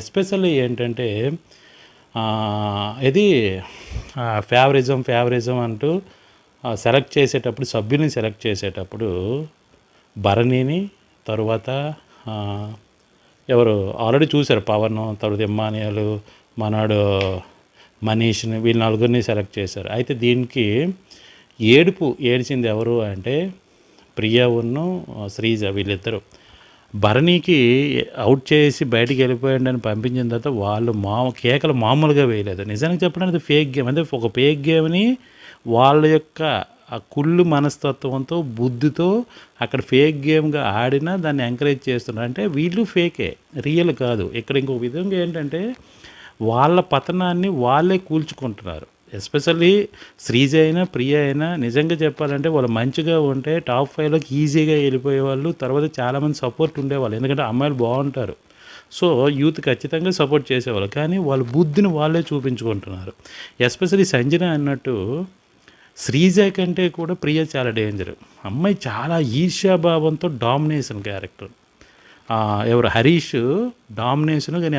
Especially ఏంటంటే ఇది favouritism favouritism అంటూ సెలెక్ట్ చేసేటప్పుడు సభ్యుని సెలెక్ట్ చేసేటప్పుడు భరణిని తరువాత ఎవరు ఆల్రెడీ చూశారు పవన్ తర్వాత ఇమ్మానియాలు మనాడు మనీష్ని వీళ్ళ నలుగురిని సెలెక్ట్ చేశారు. అయితే దీనికి ఏడుపు ఏడిచింది ఎవరు అంటే ప్రియా ఉన్ను శ్రీజ వీళ్ళిద్దరు. భరణికి అవుట్ చేసి బయటికి వెళ్ళిపోయాడు అని పంపించిన తర్వాత వాళ్ళు మా కేకలు మామూలుగా వేయలేదు. నిజానికి చెప్పడానికి ఫేక్ గేమ్ అంటే ఒక ఫేక్ గేమ్ని వాళ్ళ యొక్క ఆ కుళ్ళు మనస్తత్వంతో బుద్ధితో అక్కడ ఫేక్ గేమ్గా ఆడినా దాన్ని ఎంకరేజ్ చేస్తున్నారు. అంటే వీళ్ళు ఫేకే రియల్ కాదు. ఇక్కడ ఇంకో విధంగా ఏంటంటే వాళ్ళ పతనాన్ని వాళ్ళే కూల్చుకుంటున్నారు. ఎస్పెషల్లీ శ్రీజ అయినా ప్రియ అయినా నిజంగా చెప్పాలంటే వాళ్ళు మంచిగా ఉంటే టాప్ ఫైవ్లోకి ఈజీగా వెళ్ళిపోయే వాళ్ళు తర్వాత చాలామంది సపోర్ట్ ఉండేవాళ్ళు. ఎందుకంటే అమ్మాయిలు బాగుంటారు. సో యూత్ ఖచ్చితంగా సపోర్ట్ చేసేవాళ్ళు. కానీ వాళ్ళ బుద్ధిని వాళ్ళే చూపించుకుంటున్నారు. ఎస్పెషల్లీ సంజన అన్నట్టు శ్రీజ కంటే కూడా ప్రియ చాలా డేంజర్. అమ్మాయి చాలా ఈర్ష్యాభావంతో డామినేషన్ క్యారెక్టర్. ఎవరు? హరీష్ డామినేషన్ కానీ